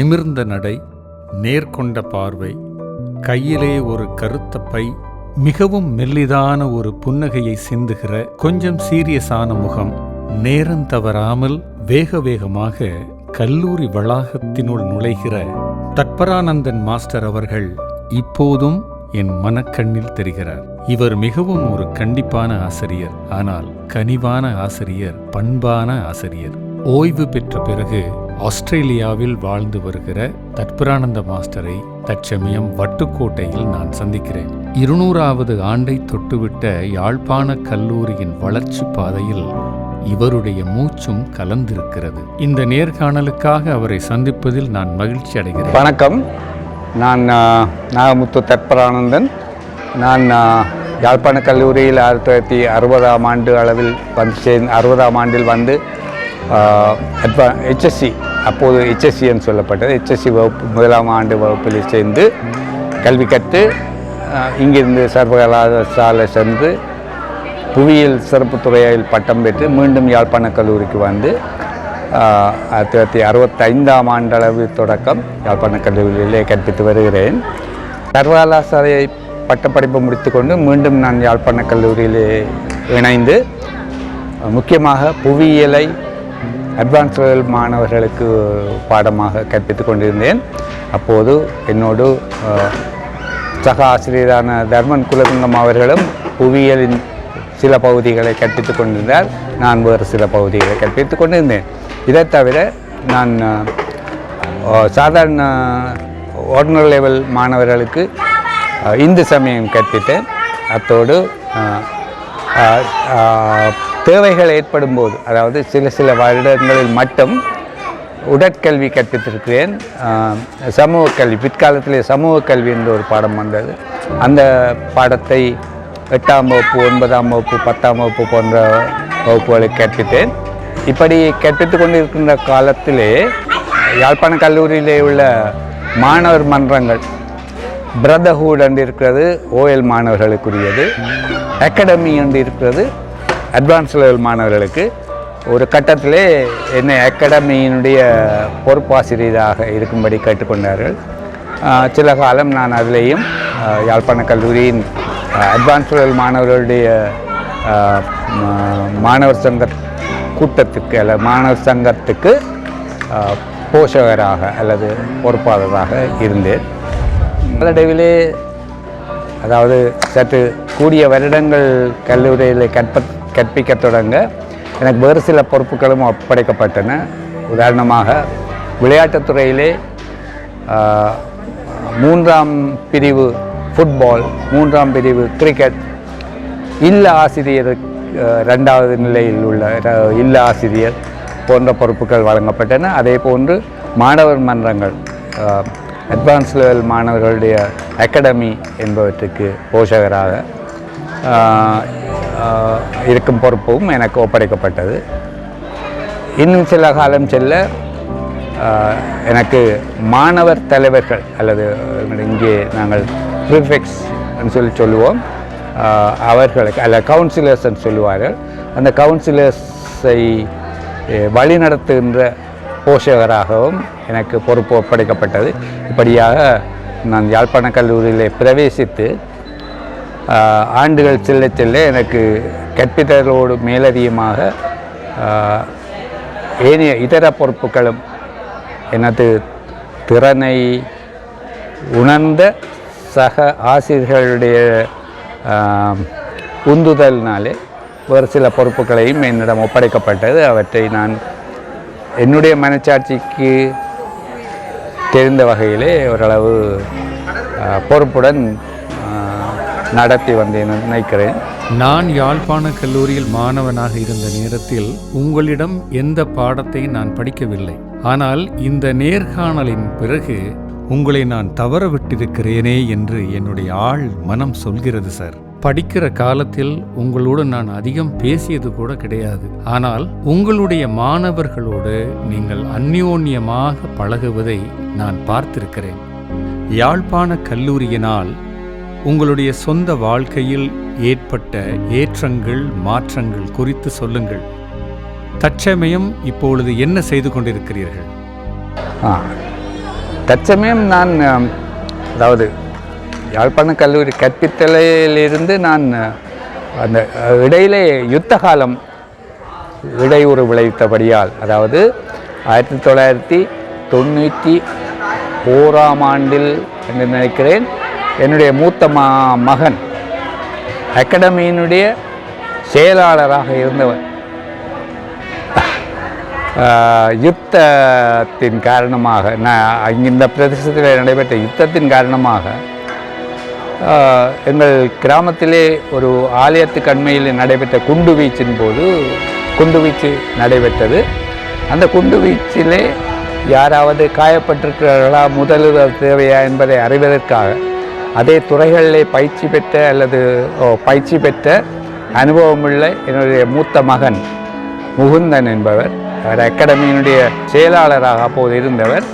நிமிர்ந்த நடை நேர்கொண்ட பார்வை கையிலே ஒரு கருத்த பை மிகவும் மெல்லிதான ஒரு புன்னகையை சிந்துகிற கொஞ்சம் சீரியஸான முகம் நேரம் தவறாமல் வேக வேகமாக கல்லூரி வளாகத்தினுள் நுழைகிற தட்பரானந்தன் மாஸ்டர் அவர்கள் இப்போதும் என் மனக்கண்ணில் தெரிகிறார். இவர் மிகவும் ஒரு கண்டிப்பான ஆசிரியர் ஆனால் கனிவான ஆசிரியர் பண்பான ஆசிரியர். ஓய்வு பெற்ற பிறகு ஆஸ்திரேலியாவில் வாழ்ந்து வருகிற தட்புரானந்த மாஸ்டரை தற்சமயம் வட்டுக்கோட்டையில் நான் சந்திக்கிறேன். இருநூறாவது ஆண்டை தொட்டுவிட்ட யாழ்ப்பாண கல்லூரியின் வளர்ச்சி பாதையில் இவருடைய மூச்சும் கலந்திருக்கிறது. இந்த நேர்காணலுக்காக அவரை சந்திப்பதில் நான் மகிழ்ச்சி அடைகிறேன். வணக்கம். நான் நாகமுத்து தற்பரானந்தன். நான் யாழ்ப்பாண கல்லூரியில் ஆயிரத்தி தொள்ளாயிரத்தி அறுபதாம் ஆண்டு அளவில் வந்து அறுபதாம் ஆண்டில் வந்து அட்வா ஹெச்எஸ்சி அப்போது ஹெச்எஸ்சின்னு சொல்லப்பட்டது. ஹெச்எஸ்சி வகுப்பு முதலாம் ஆண்டு வகுப்பில் சேர்ந்து கல்வி கற்று இங்கிருந்து சர்வகலாசாலை சென்று புவியியல் சிறப்பு துறையில் பட்டம் பெற்று மீண்டும் யாழ்ப்பாண கல்லூரிக்கு வந்து ஆயிரத்தி தொள்ளாயிரத்தி அறுபத்தைந்தாம் ஆண்டளவு தொடக்கம் யாழ்ப்பாண கல்லூரியிலே கற்பித்து வருகிறேன். சர்வகலாசாலை பட்டப்படிப்பு முடித்துக்கொண்டு மீண்டும் நான் யாழ்ப்பாண கல்லூரியிலே இணைந்து முக்கியமாக புவியியலை அட்வான்ஸ் லெவல் மாணவர்களுக்கு பாடமாக கற்பித்து கொண்டிருந்தேன். அப்போது என்னோடு சக ஆசிரியரான தர்மன் குலகுங்கம் அவர்களும் புவியியலின் சில பகுதிகளை கற்பித்துக் கொண்டிருந்தார். நான் வேறு சில பகுதிகளை கற்பித்துக் கொண்டிருந்தேன். இதை தவிர நான் சாதாரண ஆர்டினரி லெவல் மாணவர்களுக்கு இந்து சமயம் கற்பித்தேன். அத்தோடு தேவைகள் ஏற்படும் போது அதாவது சில சில வருடங்களில் மட்டும் உடற்கல்வி கற்பித்திருக்கிறேன். சமூக கல்வி பிற்காலத்திலே சமூக கல்வி என்ற ஒரு பாடம் வந்தது. அந்த பாடத்தை எட்டாம் வகுப்பு ஒன்பதாம் வகுப்பு பத்தாம் வகுப்பு போன்ற வகுப்புகளை கற்பித்தேன். இப்படி கற்பித்து கொண்டிருக்கின்ற காலத்திலே யாழ்ப்பாண கல்லூரியிலே உள்ள மாணவர் மன்றங்கள் பிரதர்ஹூட் என்று இருக்கிறது ஓஎல் மாணவர்களுக்குரியது அகாடமி என்று இருக்கிறது அட்வான்ஸ் லெவல் மாணவர்களுக்கு ஒரு கட்டத்திலே என்னை அகாடமியினுடைய பொறுப்பாசிரியராக இருக்கும்படி கேட்டுக்கொண்டார்கள். சில காலம் நான் அதிலேயும் யாழ்ப்பாண கல்லூரியின் அட்வான்ஸ் லெவல் மாணவர்களுடைய மாணவர் சங்க கூட்டத்துக்கு அல்ல மாணவர் சங்கத்துக்கு போஷகராக அல்லது பொறுப்பாளராக இருந்தேன். நாளடைவிலே அதாவது சற்று கூடிய வருடங்கள் கல்லூரியில் கற்ப கற்பிக்க தொடங்க. எனக்கு வேறு சில பொறுப்புகளும் ஒப்படைக்கப்பட்டன. உதாரணமாக விளையாட்டுத்துறையிலே மூன்றாம் பிரிவு ஃபுட்பால் மூன்றாம் பிரிவு கிரிக்கெட் இல்ல ஆசிரியர் ரெண்டாவது நிலையில் உள்ள இல்ல ஆசிரியர் போன்ற பொறுப்புகள் வழங்கப்பட்டன. அதே போன்று மாணவர் மன்றங்கள் அட்வான்ஸ் லெவல் மாணவர்களுடைய அகாடமி என்பவற்றுக்கு போஷகராக இருக்கும் பொறுப்பும் எனக்கு ஒப்படைக்கப்பட்டது. இன்னும் சில காலம் செல்ல எனக்கு மாணவர் தலைவர்கள் அல்லது இங்கே நாங்கள் ப்ரிஃபெக்ஸ் சொல்லி சொல்லுவோம். அவர்களுக்கு அல்ல கவுன்சிலர்ஸ்ன்னு சொல்லுவார்கள். அந்த கவுன்சிலர்ஸை வழிநடத்துகின்ற போஷகராகவும் எனக்கு பொறுப்பு ஒப்படைக்கப்பட்டது. இப்படியாக நான் யாழ்ப்பாண கல்லூரியில் பிரவேசித்து ஆண்டுகள் செல்ல செல்ல எனக்கு கற்பித்தலோடு மேலதிகமாக ஏனைய இதர பொறுப்புகளும் எனது திறனை உணர்ந்த சக ஆசிரியர்களுடைய உந்துதல்னாலே உந்துதலினாலே ஒரு சில பொறுப்புகளையும் என்னிடம் ஒப்படைக்கப்பட்டது. அவற்றை நான் என்னுடைய மனச்சாட்சிக்கு தெரிந்த வகையிலே ஓரளவு பொறுப்புடன் நடத்தி வந்தேன் நினைக்கிறேன். நான் யாழ்ப்பாண கல்லூரியில் மாணவனாக இருந்த நேரத்தில் உங்களிடம் எந்த பாடத்தை நான் படிக்கவில்லை. ஆனால் இந்த நேர்காணலின் பிறகு உங்களை நான் தவற விட்டிருக்கிறேனே என்று என்னுடைய ஆள் மனம் சொல்கிறது சார். படிக்கிற காலத்தில் உங்களோடு நான் அதிகம் பேசியது கூட கிடையாது. ஆனால் உங்களுடைய மாணவர்களோடு நீங்கள் அந்யோன்யமாக பழகுவதை நான் பார்த்திருக்கிறேன். யாழ்ப்பாண கல்லூரியினால் உங்களுடைய சொந்த வாழ்க்கையில் ஏற்பட்ட ஏற்றங்கள் மாற்றங்கள் குறித்து சொல்லுங்கள். தற்சமயம் இப்பொழுது என்ன செய்து கொண்டிருக்கிறீர்கள்? தற்சமயம் நான் அதாவது யாழ்ப்பாண கல்லூரி கற்பித்தலிலிருந்து நான் அந்த இடையிலே யுத்த காலம் இடையூறு விளைவித்தபடியால் அதாவது ஆயிரத்தி தொள்ளாயிரத்தி தொண்ணூற்றி ஓராம் ஆண்டில் என்று நினைக்கிறேன் என்னுடைய மூத்த மா மகன். அகாடமியினுடைய செயலாளராக இருந்தவர். யுத்தத்தின் காரணமாக நான் இந்த பிரதேசத்தில் நடைபெற்ற யுத்தத்தின் காரணமாக எங்கள் கிராமத்திலே ஒரு ஆலயத்து கண்மையில் நடைபெற்ற குண்டு வீச்சின் போது குண்டு வீச்சு நடைபெற்றது. அந்த குண்டு வீச்சிலே யாராவது காயப்பட்டிருக்கிறார்களா? முதலுதவி தேவையா என்பதை அறிவதற்காக. அதே துறைகளிலே பயிற்சி பெற்ற அல்லது பயிற்சி பெற்ற அனுபவமுள்ள என்னுடைய மூத்த மகன் முகுந்தன் என்பவர். அவர் அகாடமியினுடைய செயலாளராக அப்போது இருந்தவர்.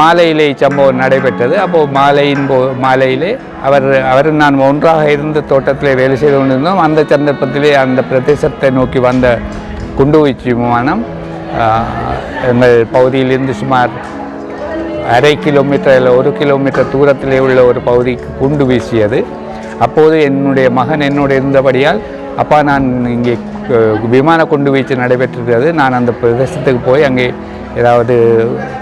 மாலையிலே இச்சம்பவம் நடைபெற்றது. அப்போது மாலையின் போ மாலையிலே அவர் அவர் நான் ஒன்றாக இருந்த தோட்டத்திலே வேலை செய்து கொண்டிருந்தோம். அந்த சந்தர்ப்பத்திலே அந்த பிரதேசத்தை நோக்கி வந்த குண்டுவீச்சு விமானம் எங்கள் பகுதியிலிருந்து சுமார் அரை கிலோமீட்டர் இல்லை ஒரு கிலோமீட்டர் தூரத்திலே உள்ள ஒரு பகுதிக்கு குண்டு வீசியது. அப்போது என்னுடைய மகன் என்னோடு இருந்தபடியால் அப்பா நான் இங்கே விமான குண்டு வீச்சு நடைபெற்றிருக்கிறது நான் அந்த பிரதேசத்துக்கு போய் அங்கே ஏதாவது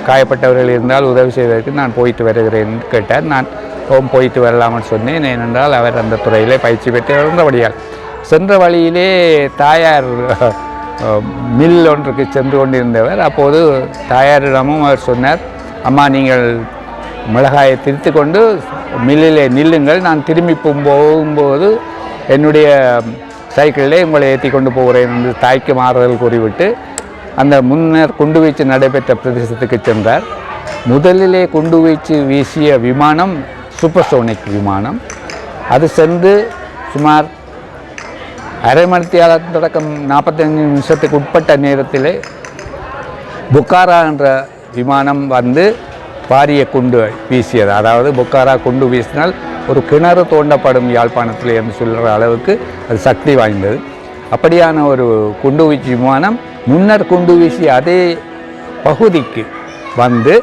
காயப்பட்டவர்கள் இருந்தால் உதவி செய்வதற்கு நான் போயிட்டு வருகிறேன் கேட்டார். நான் ஓம் போயிட்டு வரலாம்னு சொன்னேன். ஏனென்றால் அவர் அந்த துறையிலே பயிற்சி பெற்று இருந்தபடியால் சென்ற வழியிலே தாயார் மில் ஒன்றுக்கு சென்று கொண்டிருந்தவர். அப்போது தாயாரிடமும் அவர் சொன்னார் அம்மா நீங்கள் மிளகாயை திரித்து கொண்டு மில்லிலே நில்லுங்கள். நான் திரும்பி போகும்போது என்னுடைய சைக்கிளிலே உங்களை ஏற்றி கொண்டு போகிறேன் என்று தாய்க்கு மாறுதல் கூறிவிட்டு அந்த முன்னர் குண்டுவீச்சு நடைபெற்ற பிரதேசத்துக்கு சென்றார். முதலிலே குண்டுவீச்சு வீசிய விமானம் சூப்பர்சோனிக் விமானம். அது சென்று சுமார் அரை மணித்தியால தொடக்கம் நாற்பத்தஞ்சு நிமிஷத்துக்கு உட்பட்ட நேரத்திலே புக்காரா என்ற விமானம் வந்து பாரிய குண்டு வீசியது. அதாவது புக்காரா குண்டு வீசினால் ஒரு கிணறு தோண்டப்படும் யாழ்ப்பாணத்தில் என்று சொல்கிற அளவுக்கு அது சக்தி வாய்ந்தது. அப்படியான ஒரு குண்டு வீச்சு விமானம் முன்னர் குண்டு வீசி அதே பகுதிக்கு வந்து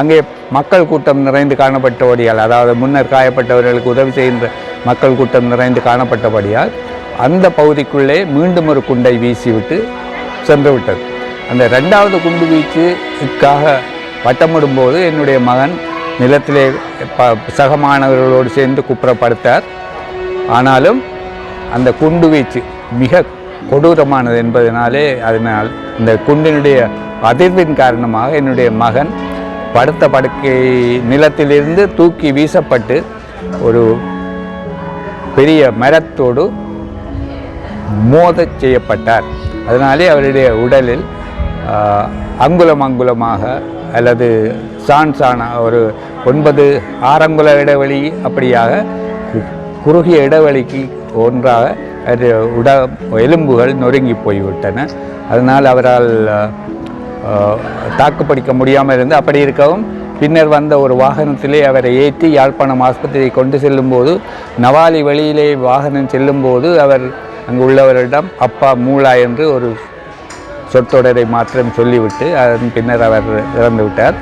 அங்கே மக்கள் கூட்டம் நிறைந்து காணப்பட்டபடியால் அதாவது முன்னர் காயப்பட்டவர்களுக்கு உதவி செய்கின்ற மக்கள் கூட்டம் நிறைந்து காணப்பட்டபடியால் அந்த பகுதிக்குள்ளே மீண்டும் ஒரு குண்டை வீசிவிட்டு சென்று விட்டது. அந்த ரெண்டாவது குண்டு வீச்சுக்காக வட்டமிடும்போது என்னுடைய மகன் நிலத்திலே ப சக மாணவர்களோடு சேர்ந்து குப்புறப்படுத்தார். ஆனாலும் அந்த குண்டு வீச்சு மிக கொடூரமானது என்பதனாலே அதனால் இந்த குண்டினுடைய அதிர்வின் காரணமாக என்னுடைய மகன் படுத்த படுக்கை நிலத்திலிருந்து தூக்கி வீசப்பட்டு ஒரு பெரிய மரத்தோடு மோத செய்யப்பட்டார். அதனாலே அவருடைய உடலில் அங்குலம் அங்குலமாக அல்லது சான் சானா ஒரு ஒன்பது ஆறங்குல இடைவெளி அப்படியாக குறுகிய இடைவெளிக்கு ஒன்றாக அது உட எலும்புகள் நொறுங்கி போய்விட்டன. அதனால் அவரால் தாக்குப்பிடிக்க முடியாமல் இருந்து அப்படி இருக்கவும் பின்னர் வந்த ஒரு வாகனத்திலே அவரை ஏற்றி யாழ்ப்பாணம் ஆஸ்பத்திரியை கொண்டு செல்லும்போது நவாலி வழியிலே வாகனம் செல்லும்போது அவர் அங்கு உள்ளவரிடம் அப்பா மூளா என்று ஒரு சொற்றொடரை மாற்றம் சொல்லிவிட்டு அதன் பின்னர் அவர் இறந்து விட்டார்.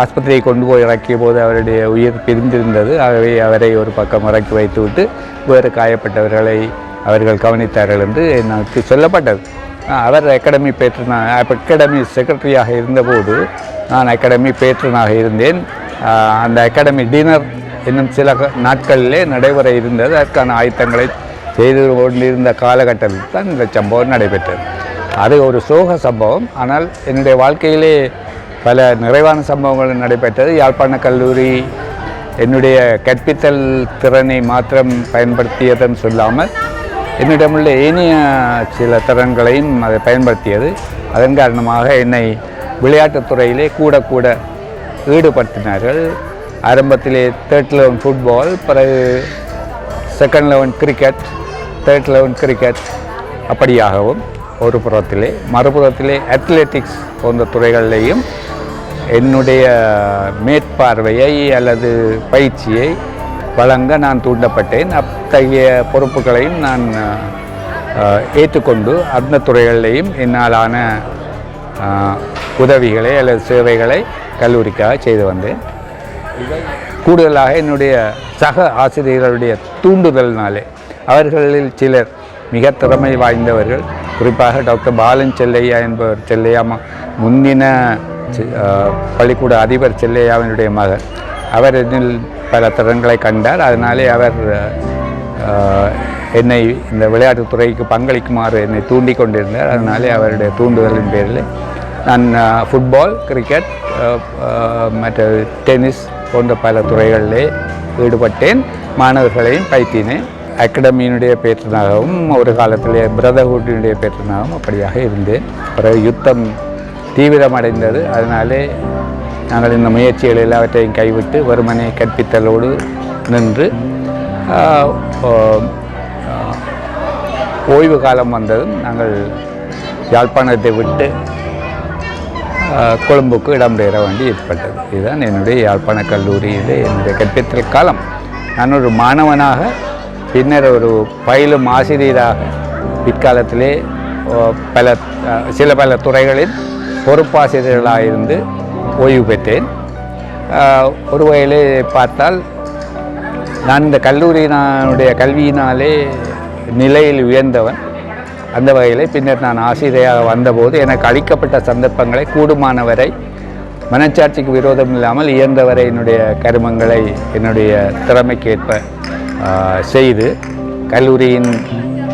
ஆஸ்பத்திரியை கொண்டு போய் இறக்கிய போது அவருடைய உயிர் பிரிந்திருந்தது. ஆகவே அவரை ஒரு பக்கம் இறக்கி வைத்துவிட்டு வேறு காயப்பட்டவர்களை அவர்கள் கவனித்தார்கள் என்று எனக்கு சொல்லப்பட்டது. அவர் அகாடமி பேற்றனாக அகாடமி செக்ரட்டரியாக இருந்தபோது நான் அகாடமி பேற்றனாக இருந்தேன். அந்த அகாடமி டின்னர் இன்னும் சில நாட்களிலே நடைபெற இருந்தது. அதற்கான ஆயத்தங்களை செய்து கொண்டிருந்த காலகட்டத்தில் தான் இந்த சம்பவம் நடைபெற்றது. அது ஒரு சோக சம்பவம். ஆனால் என்னுடைய வாழ்க்கையிலே பல நிறைவான சம்பவங்கள் நடைபெற்றது. யாழ்ப்பாண கல்லூரி என்னுடைய கற்பித்தல் திறனை மாத்திரம் பயன்படுத்தியதுன்னு சொல்லாமல் என்னிடமுள்ள ஏனைய சில திறன்களையும் அதை பயன்படுத்தியது. அதன் காரணமாக என்னை விளையாட்டுத் துறையிலே கூட கூட ஈடுபடுத்தினார்கள். ஆரம்பத்திலே தேர்ட் லெவன் ஃபுட்பால் பிறகு second eleven cricket third eleven cricket அப்படியாகவும் ஒரு புறத்திலே மறுபுறத்திலே அத்லெட்டிக்ஸ் போன்ற துறைகளிலேயும் என்னுடைய மேற்பார்வையை அல்லது பயிற்சியை வழங்க நான் தூண்டப்பட்டேன். அத்தகைய பொறுப்புகளையும் நான் ஏற்றுக்கொண்டு அந்த துறைகளிலேயும் என்னாலான உதவிகளை அல்லது சேவைகளை கல்லூரிக்காக செய்து வந்தேன். கூடுதலாக என்னுடைய சக ஆசிரியர்களுடைய தூண்டுதல்னாலே அவர்களில் சிலர் மிக திறமை வாய்ந்தவர்கள். குறிப்பாக டாக்டர் பாலன் செல்லையா என்பவர் செல்லையா ம- முந்தின பள்ளிக்கூட அதிபர் செல்லையாவினுடைய மகன். அவர் என்னில் பல திறன்களை கண்டார். அதனாலே அவர் என்னை இந்த விளையாட்டுத் துறைக்கு பங்களிக்குமாறு என்னை தூண்டி கொண்டிருந்தார். அதனாலே அவருடைய தூண்டுதலின் பேரில் நான் ஃபுட்பால் கிரிக்கெட் மற்ற டென்னிஸ் போன்ற பல துறைகளிலே ஈடுபட்டேன். மாணவர்களையும் பயிற்றினேன். அகாடமியினுடைய பேற்றனாகவும் ஒரு காலத்தில் பிரதர்ஹுட்டினுடைய பேற்றனாகவும் அப்படியாக இருந்தேன். பிறகு யுத்தம் தீவிரமடைந்தது. அதனாலே நாங்கள் இந்த முயற்சிகள் எல்லாவற்றையும் கைவிட்டு வருமனை கற்பித்தலோடு நின்று ஓய்வு காலம் வந்ததும் நாங்கள் யாழ்ப்பாணத்தை விட்டு கொழும்புக்கு இடம்பெயர வேண்டி ஏற்பட்டது. இதுதான் என்னுடைய யாழ்ப்பாண கல்லூரியிலே என்னுடைய கற்பித்தல் காலம். நான் ஒரு மாணவனாக பின்னர் ஒரு பயிலும் ஆசிரியராக பிற்காலத்திலே பல சில பல துறைகளில் பொறுப்பாசிரியர்களாக இருந்து ஓய்வு பெற்றேன். ஒரு வகையிலே பார்த்தால் நான் இந்த கல்லூரியினுடைய கல்வியினாலே நிலையில் உயர்ந்தவன். அந்த வகையிலே பின்னர் நான் ஆசிரியராக வந்தபோது எனக்கு அளிக்கப்பட்ட சந்தர்ப்பங்களை கூடுமானவரை மனச்சாட்சிக்கு விரோதம் இல்லாமல் இயன்றவரை என்னுடைய கருமங்களை என்னுடைய திறமைக்கேற்ப செய்து கல்லூரியின்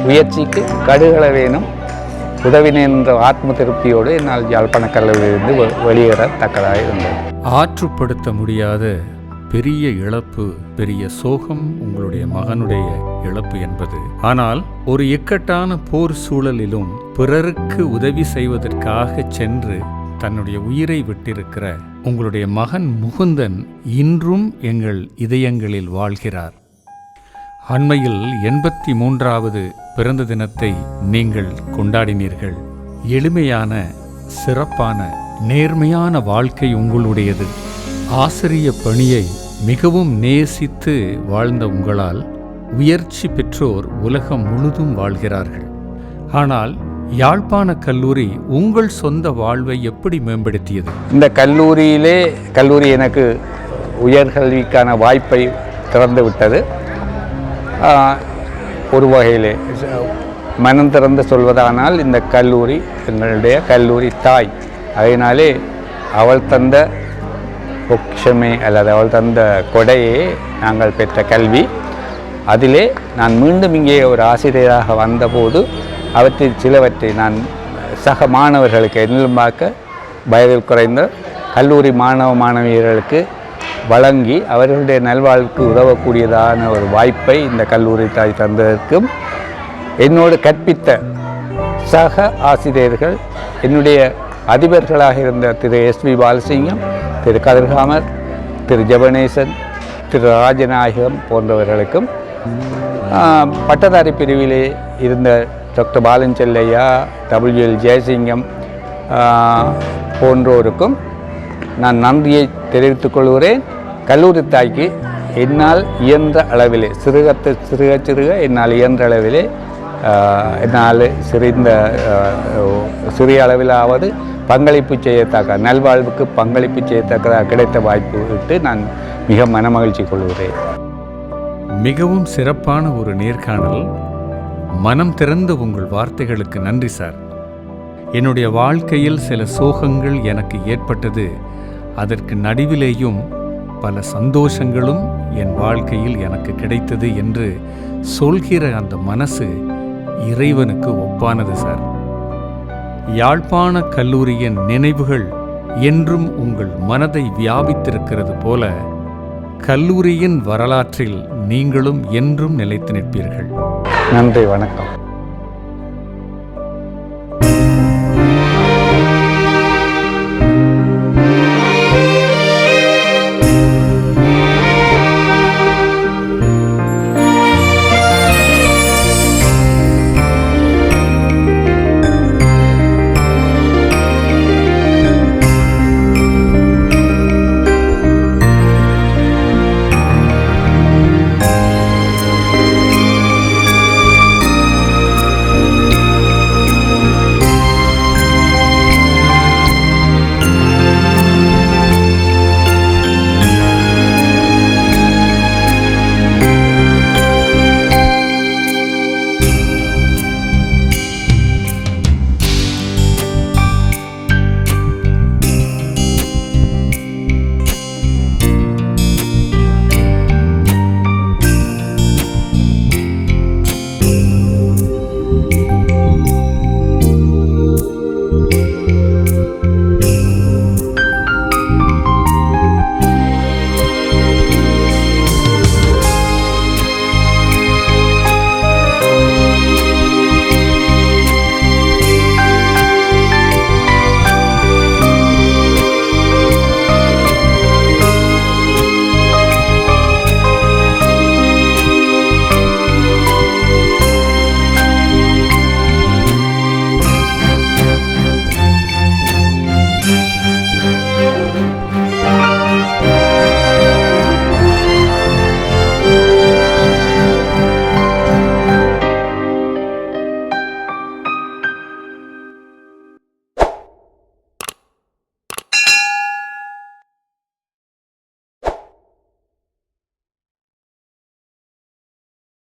முயற்சிக்கு கடுகளவேனும் உதவினேன் என்ற ஆத்ம திருப்தியோடு என்னால் யாழ்ப்பாண கல்லூரியிலிருந்து வெளியேறத்தக்கதாக இருந்தது. ஆற்றுப்படுத்த முடியாத பெரிய இழப்பு பெரிய சோகம் உங்களுடைய மகனுடைய இழப்பு என்பது. ஆனால் ஒரு இக்கட்டான போர் சூழலிலும் பிறருக்கு உதவி செய்வதற்காக சென்று தன்னுடைய உயிரை விட்டிருக்கிற உங்களுடைய மகன் முகுந்தன் இன்றும் எங்கள் இதயங்களில் வாழ்கிறார். அண்மையில் எண்பத்தி மூன்றாவது பிறந்த தினத்தை நீங்கள் கொண்டாடினீர்கள். எளிமையான சிறப்பான நேர்மையான வாழ்க்கை உங்களுடையது. ஆசிரிய பணியை மிகவும் நேசித்து வாழ்ந்த உங்களால் உயர்ச்சி பெற்றோர் உலகம் முழுதும் வாழ்கிறார்கள். ஆனால் யாழ்ப்பாண கல்லூரி உங்கள் சொந்த வாழ்வை எப்படி மேம்படுத்தியது? இந்த கல்லூரியிலே கல்லூரி எனக்கு உயர்கல்விக்கான வாய்ப்பை திறந்து விட்டது ஒரு வகையிலே மனம் திறந்து சொல்வதானால் இந்த கல்லூரி எங்களுடைய கல்லூரி தாய். அதனாலே அவள் தந்த பொக்ஷமே அல்லது அவள் தந்த கொடையே நாங்கள் பெற்ற கல்வி. அதிலே நான் மீண்டும் இங்கே ஒரு ஆசிரியராக வந்தபோது அவற்றில் சிலவற்றை நான் சக மாணவர்களுக்கு என்னிலும் பார்க்க வயதில் குறைந்த கல்லூரி மாணவ மாணவியர்களுக்கு வழங்கி அவர்களுடைய நல்வாழ்வுக்கு உதவக்கூடியதான ஒரு வாய்ப்பை இந்த கல்லூரி தாய் தந்ததற்கும் என்னோடு கற்பித்த சக ஆசிரியர்கள் என்னுடைய அதிபர்களாக இருந்த திரு எஸ் வி பாலசிங்கம் திரு கதிர்காமர் திரு ஜெபனேசன் திரு ராஜநாயகம் போன்றவர்களுக்கும் பட்டதாரி பிரிவிலே இருந்த doctor Balan Chellaiah W L Jeyasingam போன்றோருக்கும் நான் நன்றியை தெரிவித்துக் கொள்கிறேன். கல்லூரி தாய்க்கு என்னால் இயன்ற அளவிலே சிறுகத்தை சிறுக சிறுக என்னால் இயன்ற அளவிலே என்னால் சிறிந்த சிறிய அளவிலாவது பங்களிப்பு செய்யத்தக்க நல்வாழ்வுக்கு பங்களிப்பு செய்யத்தக்கதாக கிடைத்த வாய்ப்பு விட்டு நான் மிக மனமகிழ்ச்சி கொள்கிறேன். மிகவும் சிறப்பான ஒரு நேர்காணல். மனம் திறந்த உங்கள் வார்த்தைகளுக்கு நன்றி சார். என்னுடைய வாழ்க்கையில் சில சோகங்கள் எனக்கு ஏற்பட்டது. அதற்கு நடுவிலேயும் பல சந்தோஷங்களும் என் வாழ்க்கையில் எனக்கு கிடைத்தது என்று சொல்கிற அந்த மனசு இறைவனுக்கு ஒப்பானது சார். யாழ்ப்பாண கல்லூரியின் நினைவுகள் என்றும் உங்கள் மனதை வியாபித்திருக்கிறது போல கல்லூரியின் வரலாற்றில் நீங்களும் என்றும் நிலைத்து நிற்பீர்கள். நன்றி வணக்கம்.